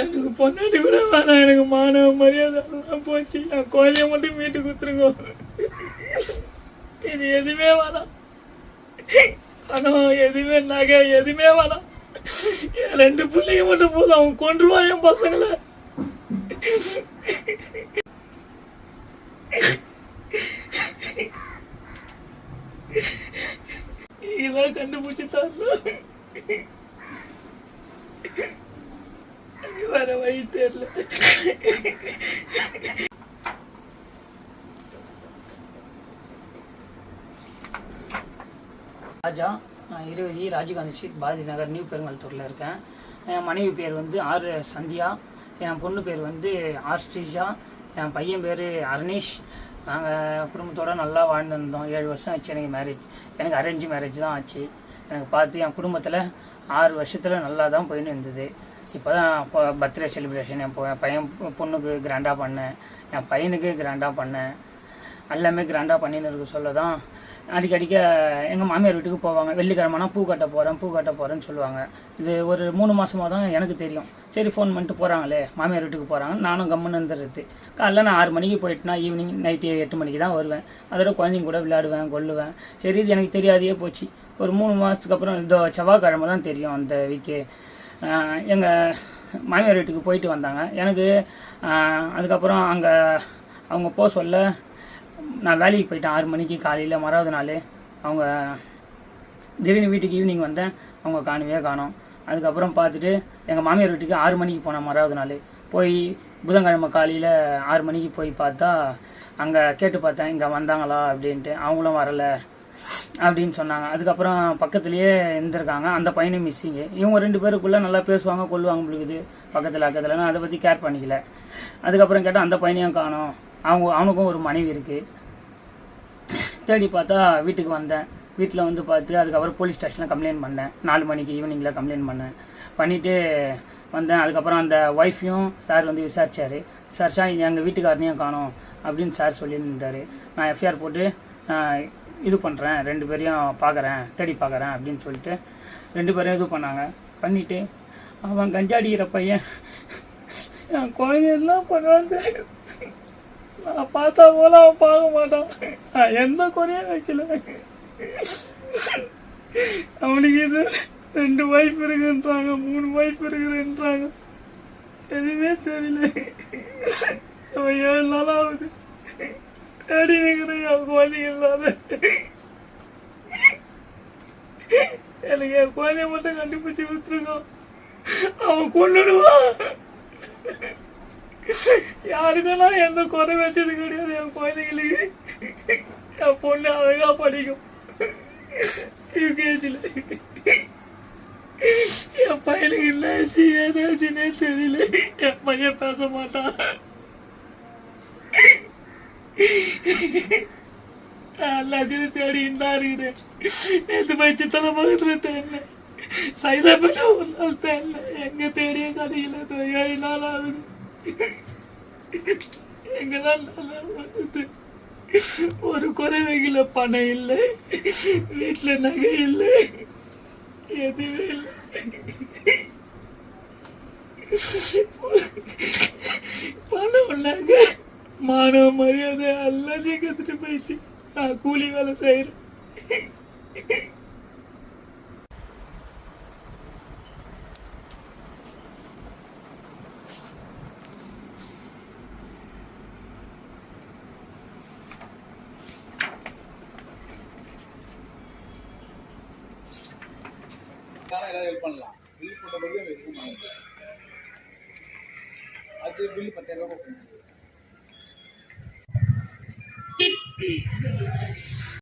எனக்கு பொண்டாட்டி கூட வேணாம். எனக்கு மானவ மரியாதை எல்லாம் போச்சு. நான் குழந்தைய மட்டும் மீட்டு கொடுத்துருங்க. இது எதுவுமே வேணாம். பணம் எதுவுமே நகை எதுவுமே வேணாம். என் ரெண்டு பிள்ளைங்க மட்டும் போதும். அவன் கொன்றுவான் என் பசங்களை. இதான் கண்டுபிடிச்சு தரலாம் வர வழி தெரியல. ராஜா நான் இருபது ராஜீவ்காந்தி ஸ்ட்ரீட் பாரதி நகர் நியூ பெருங்கல்தூரில் இருக்கேன். என் மனைவி பேர் வந்து ஆர் சந்தியா. என் பொண்ணு பேர் வந்து ஆர் ஸ்ரீஜா என் பையன் பேர் அருணேஷ். நாங்கள் குடும்பத்தோடு நல்லா வாழ்ந்துருந்தோம் ஏழு வருஷம் ஆச்சு எனக்கு மேரேஜ் எனக்கு அரேஞ்ச் மேரேஜ் தான் ஆச்சு. எனக்கு பார்த்து என் குடும்பத்தில் ஆறு வருஷத்தில் நல்லா தான் போயின்னு இருந்தது. இப்போ தான் பர்த்டே செலிப்ரேஷன் என் பையன் பொண்ணுக்கு கிராண்டாக பண்ணேன். என் பையனுக்கு கிராண்டாக பண்ணேன். எல்லாமே கிராண்டாக பண்ணின்னு இருக்க சொல்ல தான் அடிக்கடிக்க எங்கள் மாமியார் வீட்டுக்கு போவாங்க. வெள்ளிக்கிழமைனா பூ கட்ட போகிறேன் பூ கட்ட போகிறேன்னு சொல்லுவாங்க. இது ஒரு மூணு மாதமாக தான் எனக்கு தெரியும். சரி ஃபோன் பண்ணிட்டு போகிறாங்களே மாமியார் வீட்டுக்கு போகிறாங்க நானும் கம்முன்னு இருந்துடுறது காலைல நான் ஆறு மணிக்கு போயிட்டுனா ஈவினிங் நைட்டு எட்டு மணிக்கு தான் வருவேன். அதோட குழந்தைங்க கூட விளையாடுவேன் கொல்லுவேன். சரி இது எனக்கு தெரியாதையே போச்சு. ஒரு மூணு மாதத்துக்கு அப்புறம் இந்த செவ்வாய்க்கிழமை தான் தெரியும் அந்த வீக்கு எங்கள் மாமியார் வீட்டுக்கு போயிட்டு வந்தாங்க. எனக்கு அதுக்கப்புறம் அங்கே அவங்க போக சொல்ல நான் வேலைக்கு போயிட்டேன். ஆறு மணிக்கு காலையில் மறாவது நாள் அவங்க திடீர்னு வீட்டுக்கு ஈவினிங் வந்தேன். அவங்க காணவே காணோம். அதுக்கப்புறம் பார்த்துட்டு எங்கள் மாமியார் வீட்டுக்கு ஆறு மணிக்கு போனேன் மறாவது நாள். போய் புதன்கிழமை காலையில் ஆறு மணிக்கு போய் பார்த்தா அங்கே கேட்டு பார்த்தேன் இங்கே வந்தாங்களா அப்படின்ட்டு. அவங்களும் வரலை. அப்படின்னு சொன்னாங்க. அதுக்கப்புறம் பக்கத்துலேயே இருந்திருக்காங்க. அந்த பையனும் மிஸ்ஸிங்கு இவங்க ரெண்டு பேருக்குள்ளே நல்லா பேசுவாங்க கொள்ளுவாங்க பிடிக்குது பக்கத்தில் அக்கத்தில் அதை பற்றி கேர் பண்ணிக்கல. அதுக்கப்புறம் கேட்டால் அந்த பையனையும் காணும். அவங்க அவனுக்கும் ஒரு மனைவி இருக்குது தேடி பார்த்தா வீட்டுக்கு வந்தேன். வீட்டில் வந்து பார்த்து அதுக்கப்புறம் போலீஸ் ஸ்டேஷனில் கம்ப்ளைண்ட் பண்ணேன். நாலு மணிக்கு ஈவினிங்கில் கம்ப்ளைண்ட் பண்ணேன். பண்ணிவிட்டு வந்தேன். அதுக்கப்புறம் அந்த ஒய்ஃபையும் சார் வந்து விசாரிச்சார். விசாரிச்சா எங்கள் வீட்டுக்காரனையும் காணும். அப்படின்னு சார் சொல்லியிருந்தார். நான் எஃப்ஐஆர் போட்டு இது பண்ணுறேன் ரெண்டு பேரையும் பார்க்குறேன் தேடி பார்க்குறேன் அப்படின்னு சொல்லிட்டு ரெண்டு பேரும் இது பண்ணாங்க. பண்ணிவிட்டு அவன் கஞ்சாடிக்கிற பையன் என் குழந்தையெல்லாம் பண்ணுவாங்க நான் பார்த்தா போல அவன் பார்க்க மாட்டான். நான் எந்த குறையும் வைக்கல. அவனுக்கு இது ரெண்டு ஒய்ஃப் இருக்குன்றாங்க மூணு ஒய்ஃப் இருக்குதுன்றாங்க எதுவுமே தெரியல. அவன் ஏழு நாளாக ஆகுது. தேடி நிற்கிறேன். என் குழந்தைங்க இல்லாத. எனக்கு என் குழந்தைய மட்டும் கண்டுபிடிச்சி விட்டுருக்கோம் அவன் கொண்டுடுவான் யாருக்கும் எந்த குறை வச்சது கிடையாது. என் குழந்தைங்களுக்கு என் பொண்ணு அழகா படிக்கும். யூகேஜியில் என் பையனுக்கு என்னாச்சு ஏதாச்சுன்னே தெரியல. என் பையன் பேச மாட்டான். எல்லாத்தையும் தேடி தான் இருக்குது நேற்று போய் சித்தனை பக்கத்துல தேடினேன். சைதாப்பேட்டை ஒரு நாள் தேடினேன். எங்க தேடியே கடையில் இதோ ஏழு நாள் ஆகுது. எங்கதான் நல்லா வருது. ஒரு குறை பணம் இல்லை. வீட்டில் நகை இல்லை. எதுவுமே இல்லை. பணம் நகை. மானவ மரியாதை எல்லாத்தையும் கத்துட்டு போயிடுச்சு. நான் கூலி வேலை செய்யறேன். ஏதாவது ஹெல்ப் பண்ணலாம்? பில் போட்ட பிறகு அது பில் பத்தாயிரம் ரூபாய் Thank you.